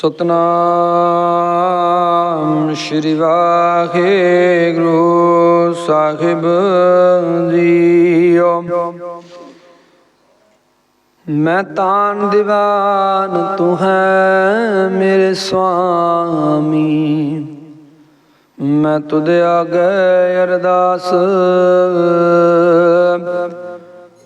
ਸਤਨਾਮ ਸ਼੍ਰੀ ਵਾਹਿਗੁਰੂ ਸਾਹਿਬ ਜੀਓ। ਮੈਂ ਤਾਨ ਦੀਵਾਨ ਤੂੰ ਹੈ ਮੇਰੇ ਸੁਆਮੀ ਮੈਂ ਤੁਧ ਆਗੇ ਅਰਦਾਸ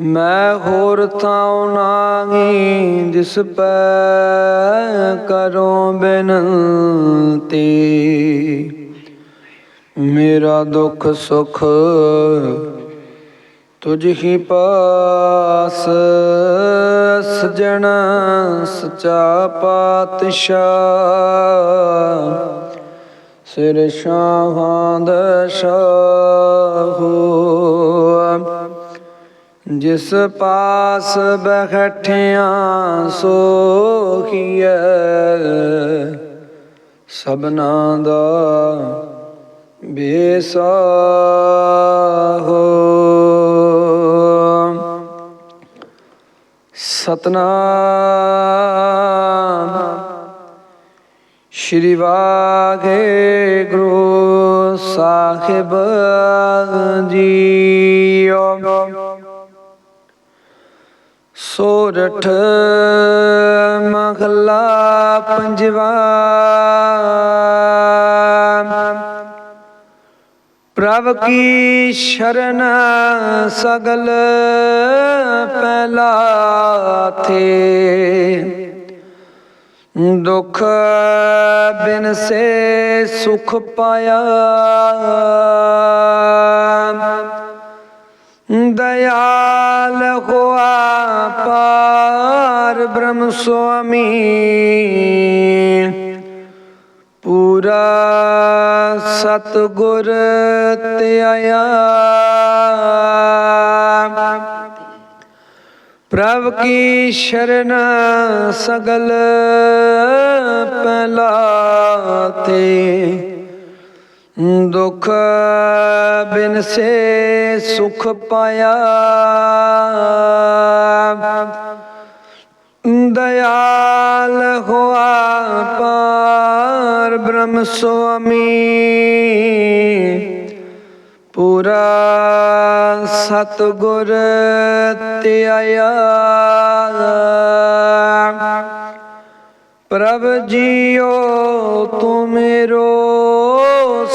ਮੈਂ ਹੋਰ ਥਾਉ ਨਾਹੀ ਜਿਸ ਪੈ ਕਰੋ ਬੇਨੰਤੀ। ਮੇਰਾ ਦੁੱਖ ਸੁਖ ਤੁਝ ਹੀ ਪਾਸ, ਸਜਣ ਸਚਾ ਪਾਤਸ਼ਾਹ। ਸਿਰ ਸ਼ਾਹਾਂ ਦਾ ਸ਼ਾਹੂ ਜਿਸ ਪਾਸ ਬਖਠਿਆਂ ਸੋਹੀਐ ਸਭਨਾ ਦਾ ਬੇਸਾਹੋ ਸਤਨਾਮ। ਸ਼੍ਰੀ ਵਾਹਿਗੁਰੂ ਸਾਹਿਬ ਜੀ। ਸੋਰਠ ਮਹਲਾ ਪੰਜਵਾ। ਪ੍ਰਭ ਕੀ ਸ਼ਰਨ ਸਗਲ ਪਹਿਲਾ ਥੇ ਦੁਖ ਬਿਨ ਸੇ ਸੁਖ ਪਾਇਆ। ਦਇਆ ਪਾਰ ਬ੍ਰਹਮ ਸੁਆਮੀ। ਪੂਰਾ ਸਤਗੁਰ ਧਿਆਇਆ ਪ੍ਰਭ ਕੀ ਸ਼ਰਨ ਸਗਲ ਪਹਿਲਾ ਤੇ ਦੁਖ ਬਿਨ ਸੇ ਸੁਖ ਪਾਇਆ। ਦਇਆਲ ਹੋਆ ਪਾਰ ਬ੍ਰਹਮ ਸੁਆਮੀ। ਪੂਰਾ ਸਤਗੁਰ ਧਿਆਇਆ। ਪ੍ਰਭ ਜੀਓ ਤੂੰ ਮੇਰੋ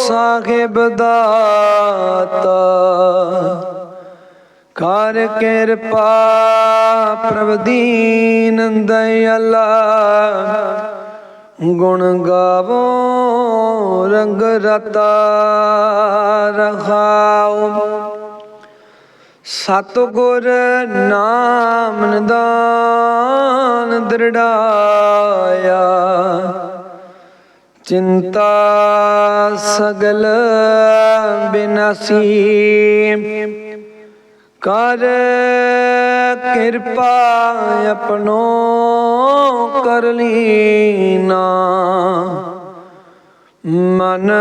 ਸਾਹਿਬ ਦਾਤਾ। ਕਰ ਕਿਰਪਾ ਪ੍ਰਭ ਦੀਨ ਦਇਆਲਾ। ਗੁਣ ਗਾਵੋ, ਰੰਗ ਰਤਾ ਰਖਾਓ ਸਤਗੁਰ ਨਾਮ ਨਿਦਾਨ ਦ੍ਰਿੜਾਇਆ। ਚਿੰਤਾ ਸਗਲ ਬਿਨਾਸੀ। ਕਰ ਕਿਰਪਾ ਆਪਣੋ ਕਰ ਲੀਨਾ। ਮਨ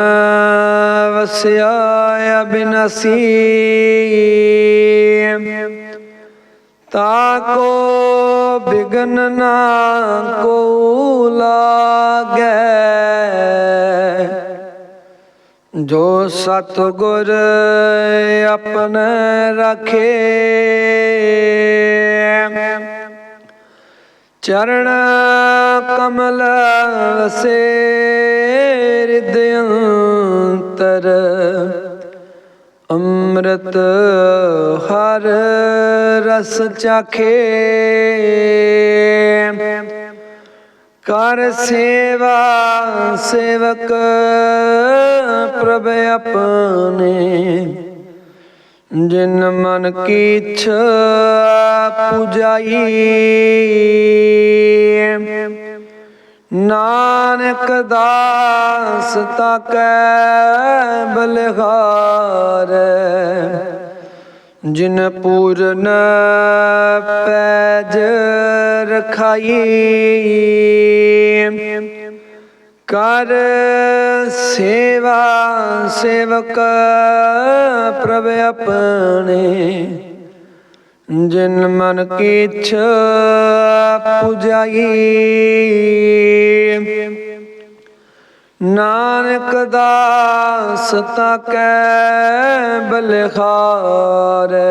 ਵਸਿਆ ਅਬਿਨਾਸੀ ਤਾ ਕੋ ਬਿਗਨ ਨਾ ਕੋ ਲਾਗੈ। ਜੋ ਸਤਗੁਰ ਆਪਣੇ ਰਖੇ ਚਰਨ ਕਮਲ ਵਸੇ ਹਿਰਦਿ ਅੰਤਰ ਅੰਮ੍ਰਿਤ ਹਰ ਰਸ ਚਾਖੇ। ਕਰ ਸੇਵਾ ਸੇਵਕ ਪ੍ਰਭ ਆਪਣੇ। ਜਿਨ ਮਨ ਕੀ ਇੱਛਾ ਪੁਜਾਈ ਨਾਨਕ ਦਾਸ ਤਾਕੈ ਬਲਿਹਾਰ। ਜਿਨ ਪੂਰਨ ਪੈਜ ਰਖਾਈ। ਕਰ ਸੇਵਾ ਸੇਵਕ ਪ੍ਰਭ ਆਪਣੇ। ਜਿਨ ਮਨ ਕੀ ਇੱਛਾ ਪੁਜਾਈ। ਨਾਨਕ ਦਾਸ ਤਾ ਕੈ ਬਲਖਾਰੈ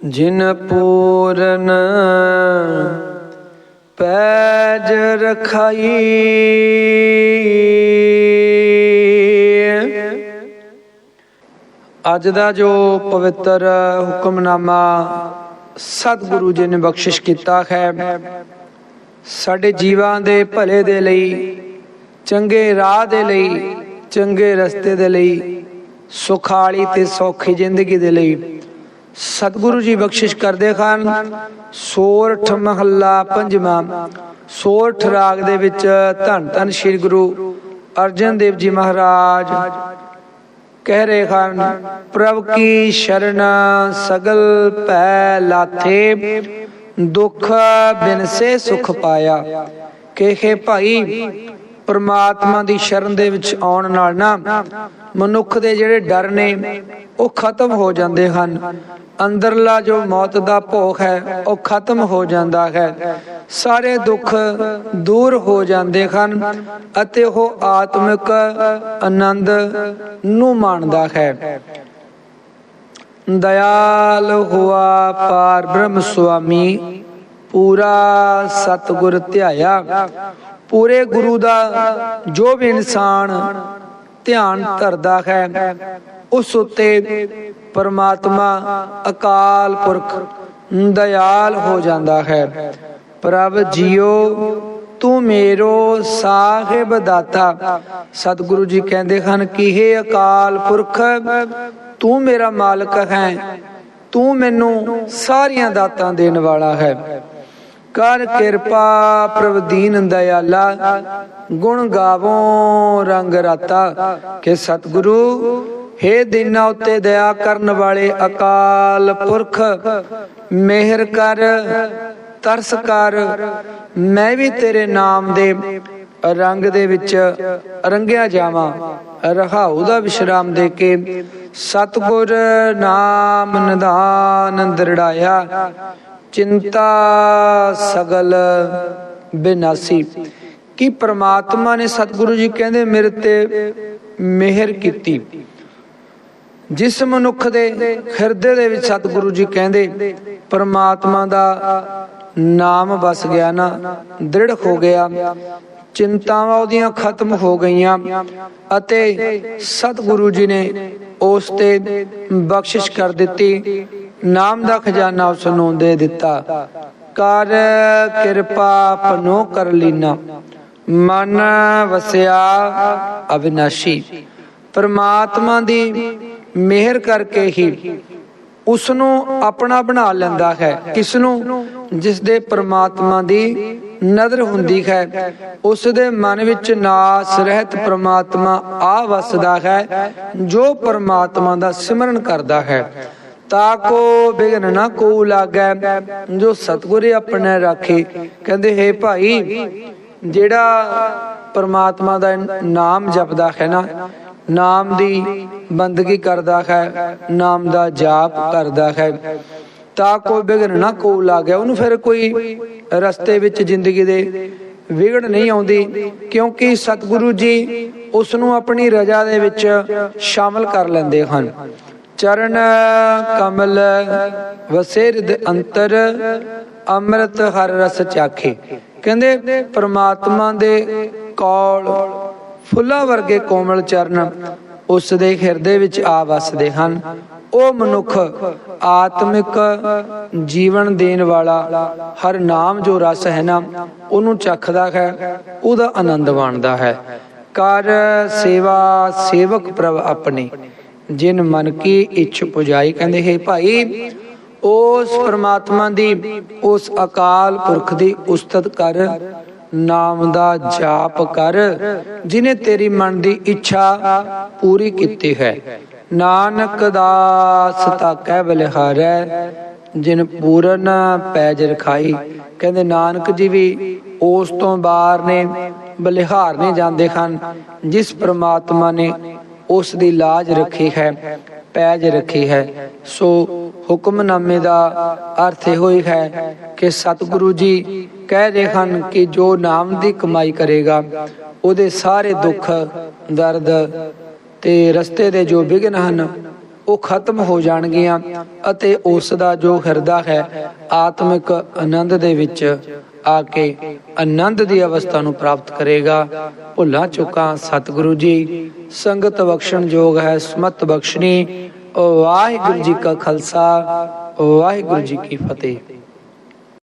ਜਿਨ ਪੂਰਨ ਪੈਜ ਰਖਾਈ। ਅੱਜ ਦਾ ਜੋ ਪਵਿੱਤਰ ਹੁਕਮਨਾਮਾ ਸਤਿਗੁਰੂ ਜੀ ਨੇ ਬਖਸ਼ਿਸ਼ ਕੀਤਾ ਹੈ, ਸਾਡੇ ਜੀਵਾਂ ਦੇ ਭਲੇ ਦੇ ਲਈ ਚੰਗੇ ਰਾਹ ਦੇ ਲਈ, ਚੰਗੇ ਰਸਤੇ ਦੇ ਲਈ, ਸੁਖਾਲੀ ਤੇ ਸੌਖੀ ਜ਼ਿੰਦਗੀ ਦੇ ਲਈ। ਸਤਿਗੁਰੂ ਜੀ ਬਖਸ਼ਿਸ਼ ਕਰਦੇ ਹਨ ਸੋਰਠ ਮਹੱਲਾ ਪੰਜਵਾਂ, ਸੋਰਠ ਰਾਗ ਦੇ ਵਿੱਚ ਧੰਨ ਧੰਨ ਸ੍ਰੀ ਗੁਰੂ ਅਰਜਨ ਦੇਵ ਜੀ ਮਹਾਰਾਜ। ਕਹਿ ਰਹੇ ਹਨ ਪ੍ਰਭ ਕੀ ਸ਼ਰਨ ਸਗਲ ਪੈ ਲਾਥੇ, ਦੁਖ ਬਿਨ ਸੇ ਸੁਖ ਪਾਇਆ। ਕਹੇ ਭਾਈ ਪਰਮਾਤਮਾ ਦੀ ਸ਼ਰਨ ਦੇ ਵਿੱਚ ਆਉਣ ਨਾਲ ਨਾ ਮਨੁੱਖ ਦੇ ਜਿਹੜੇ ਡਰ ਨੇ, ਉਹ ਖਤਮ ਹੋ ਜਾਂਦੇ ਹਨ। ਅੰਦਰਲਾ ਜੋ ਮੌਤ ਦਾ ਭੋਗ ਹੈ, ਉਹ ਖਤਮ ਹੋ ਜਾਂਦਾ ਹੈ। ਸਾਰੇ ਦੁੱਖ ਦੂਰ ਹੋ ਜਾਂਦੇ ਹਨ ਅਤੇ ਉਹ ਆਤਮਿਕ ਆਨੰਦ ਨੂੰ ਮਾਣਦਾ ਹੈ। ਦਇਆਲ ਹੁਆ ਪਾਰ ਬ੍ਰਹਮ ਸੁਆਮੀ, ਪੂਰਾ ਸਤਗੁਰ ਧਿਆਇਆ। ਪੂਰੇ ਗੁਰੂ ਦਾ ਜੋ ਵੀ ਇਨਸਾਨ ਧਿਆਨ ਧਰਦਾ ਹੈ, ਉਸ ਉਤੇ ਪਰਮਾਤਮਾ ਅਕਾਲ ਪੁਰਖ ਦਇਆਲ ਹੋ ਜਾਂਦਾ ਹੈ। ਪ੍ਰਭ ਜੀਓ, ਤੂੰ ਮੇਰੋ ਸਾਹਿਬ ਦਾਤਾ। ਸਤਿਗੁਰੂ ਜੀ ਕਹਿੰਦੇ ਹਨ ਕਿ हे ਅਕਾਲ ਪੁਰਖ, ਤੂੰ ਮੇਰਾ ਮਾਲਕ ਹੈ। ਤੂੰ ਮੈਨੂੰ ਸਾਰੀਆਂ ਦਾਤਾਂ ਦੇਣ ਵਾਲਾ ਹੈ। ਕਰ ਕਿਰਪਾ ਪ੍ਰਭ ਦੀਨ ਦਇਆਲਾ, ਗੁਣ ਗਾਵੋ ਰੰਗ ਰਾਤਾ। ਕਿ ਸਤਿਗੁਰੂ हे ਦੀਨਾ ਉਤੇ ਦਇਆ ਕਰਨ ਵਾਲੇ ਅਕਾਲ ਪੁਰਖ, ਮਿਹਰ ਕਰ, ਤਰਸ ਕਰ, ਮੈਂ ਵੀ ਤੇਰੇ ਨਾਮ ਦੇ ਰੰਗ ਦੇ ਵਿੱਚ ਰੰਗਿਆ ਜਾਵਾਂ। ਰਹਾਉ ਦਾ ਵਿਸ਼ਰਾਮ ਦੇ ਕੇ ਸਤਗੁਰ ਨਾਮ ਨਿਧਾਨ ਦਰੜਾਇਆ। ਚਿੰਤਾ ਸਗਲ ਬਿਨਾਸੀ। ਕਿ ਪ੍ਰਮਾਤਮਾ ਨੇ ਸਤਿਗੁਰੂ ਜੀ ਕਹਿੰਦੇ, ਮੇਰੇ ਤੇ ਮਿਹਰ ਕੀਤੀ। ਜਿਸ ਮਨੁੱਖ ਦੇ ਹਿਰਦੇ ਦੇ ਵਿੱਚ ਸਤਿਗੁਰੂ ਜੀ ਕਹਿੰਦੇ, ਪਰਮਾਤਮਾ ਦਾ ਨਾਮ ਵਸ ਗਿਆ ਨਾ, ਦ੍ਰਿੜ ਹੋ ਗਿਆ। ਚਿੰਤਾਵਾਂ ਉਹਦੀਆਂ ਖਤਮ ਹੋ ਗਈਆਂ ਅਤੇ ਸਤਿਗੁਰੂ ਜੀ ਨੇ ਉਸ ਤੇ ਬਖਸ਼ਿਸ਼ ਕਰ ਦਿੱਤੀ। ਨਾਮ ਦਾ ਖਜ਼ਾਨਾ ਉਸ ਨੂੰ ਦੇ ਦਿੱਤਾ। ਕਰ ਕਿਰਪਾ ਪਨੋ ਕਰ ਲੀਨਾ। ਮਨ ਵਸਿਆ ਅਵਿਨਾਸ਼ੀ। ਪਰਮਾਤਮਾ ਦੀ ਮਿਹਰ ਕਰਕੇ ਹੀ ਉਸ ਨੂੰ ਆਪਣਾ ਬਣਾ ਲੈਂਦਾ ਹੈ। ਕਿਸ ਨੂੰ ਜਿਸ ਦੇ ਪਰਮਾਤਮਾ ਦੀ ਨਜ਼ਰ ਹੁੰਦੀ ਹੈ। ਉਸ ਦੇ ਮਨ ਵਿੱਚ ਨਾਸ ਰਹਿਤ ਪਰਮਾਤਮਾ ਆ ਵਸਦਾ ਹੈ, ਜੋ ਪਰਮਾਤਮਾ ਦਾ ਸਿਮਰਨ ਕਰਦਾ ਹੈ। ਤਾ ਕੋ ਬਿਗਨ ਨਾ ਕੋ ਲਾਗੈ, ਜੋ ਸਤਗੁਰੇ ਆਪਣੇ ਰਾਖੇ। ਕਹਿੰਦੇ, ਹੈ ਭਾਈ, ਜਿਹੜਾ ਪਰਮਾਤਮਾ ਦਾ ਨਾਮ ਜਪਦਾ ਹੈ ਨਾ, ਨਾਮ ਦੀ ਬੰਦਗੀ ਕਰਦਾ ਹੈ, ਨਾਮ ਦਾ ਜਾਪ ਕਰਦਾ ਹੈ, ਤਾਂ ਕੋਈ ਵਿਗਨ ਨਾ ਕੋ ਲੱਗਿਆ ਉਹਨੂੰ ਫਿਰ ਕੋਈ ਰਸਤੇ ਵਿੱਚ ਜ਼ਿੰਦਗੀ ਦੇ ਵਿਗੜ ਨਹੀਂ ਆਉਂਦੀ, ਕਿਉਂਕਿ ਸਤਿਗੁਰੂ ਜੀ ਉਸ ਨੂੰ ਆਪਣੀ ਰਜਾ ਦੇ ਵਿੱਚ ਸ਼ਾਮਲ ਕਰ ਲੈਂਦੇ ਹਨ। ਚਰਨ ਕਮਲ ਵਸੇ ਹਿਰਦ ਅੰਤਰ, ਅੰਮ੍ਰਿਤ ਹਰ ਰਸ ਚਾਖੇ। ਕਹਿੰਦੇ, ਪ੍ਰਮਾਤਮਾ ਦੇ ਕੌਲ ਫੁੱਲਾਂ ਵਰਗੇ ਕੋਮਲ ਚਰਨ ਉਸ ਦੇ ਹਿਰਦੇ ਵਿੱਚ ਆ ਵਸਦੇ ਹਨ। ਉਹ ਮਨੁੱਖ ਆਤਮਿਕ ਜੀਵਨ ਦੇਣ ਵਾਲਾ ਹਰ ਨਾਮ ਜੋ ਰਸ ਹੈ ਨਾ, ਉਹਨੂੰ ਚੱਖਦਾ ਹੈ, ਉਹਦਾ ਆਨੰਦ ਮਾਣਦਾ ਹੈ। ਕਰ ਸੇਵਾ ਸੇਵਕ ਪ੍ਰਭ ਆਪਣੇ। ਜਿਨ ਮਨ ਕੀ ਇੱਛ ਪੁਜਾਈ, ਕਹਿੰਦੇ, ਹੈ ਭਾਈ, ਉਸ ਪ੍ਰਮਾਤਮਾ ਦੀ, ਉਸ ਅਕਾਲ ਪੁਰਖ ਦੀ ਉਸਤਤ ਕਰ, ਨਾਮ ਦਾ ਜਾਪ ਕਰ, ਜਿਨੇ ਤੇਰੀ ਮਨ ਦੀ ਇੱਛਾ ਪੂਰੀ ਕੀਤੀ ਹੈ। ਨਾਨਕ ਦਾਸ ਤਾ ਬਲਿਹਾਰੈ, ਜਿਨ ਪੂਰਨ ਪੈਜ ਰਖਾਈ। ਕਹਿੰਦੇ, ਨਾਨਕ ਜੀ ਵੀ ਉਸ ਤੋਂ ਬਾਹਰ ਨੇ, ਬਲਿਹਾਰ ਨੇ ਜਾਂਦੇ ਹਨ, ਜਿਸ ਪ੍ਰਮਾਤਮਾ ਨੇ ਉਸ ਦੀ ਲਾਜ ਰੱਖੀ ਹੈ, ਪੈਜ ਰੱਖੀ ਹੈ। ਸੋ ਹੁਕਮਨਾਮੇ ਦਾ ਅਰਥ ਇਹੋ ਹੀ ਹੈ ਕਿ ਸਤਿਗੁਰੂ ਜੀ ਕਹਿ ਰਹੇ ਹਨ ਕਿ ਜੋ ਨਾਮ ਦੀ ਕਮਾਈ ਕਰੇਗਾ, ਉਹਦੇ ਸਾਰੇ ਦੁੱਖ, ਦਰਦ ਤੇ ਰਸਤੇ ਦੇ ਜੋ ਵਿਘਨ ਹਨ, ਉਹ ਖਤਮ ਹੋ ਜਾਣਗੀਆਂ ਅਤੇ ਉਸ ਦਾ ਜੋ ਹਿਰਦਾ ਹੈ, ਆਤਮਿਕ ਆਨੰਦ ਦੇ ਵਿੱਚ ਆ ਕੇ ਆਨੰਦ ਦੀ ਅਵਸਥਾ ਨੂੰ ਪ੍ਰਾਪਤ ਕਰੇਗਾ। ਭੁੱਲਾਂ ਚੁੱਕਾਂ, ਸਤਿਗੁਰੂ ਜੀ, ਸੰਗਤ ਬਖਸ਼ਣ ਯੋਗ ਹੈ, ਸਮਤ ਬਖਸ਼ਣੀ। ਵਾਹਿਗੁਰੂ ਜੀ ਕਾ ਖਾਲਸਾ, ਵਾਹਿਗੁਰੂ ਜੀ ਕੀ ਫਤਿਹ।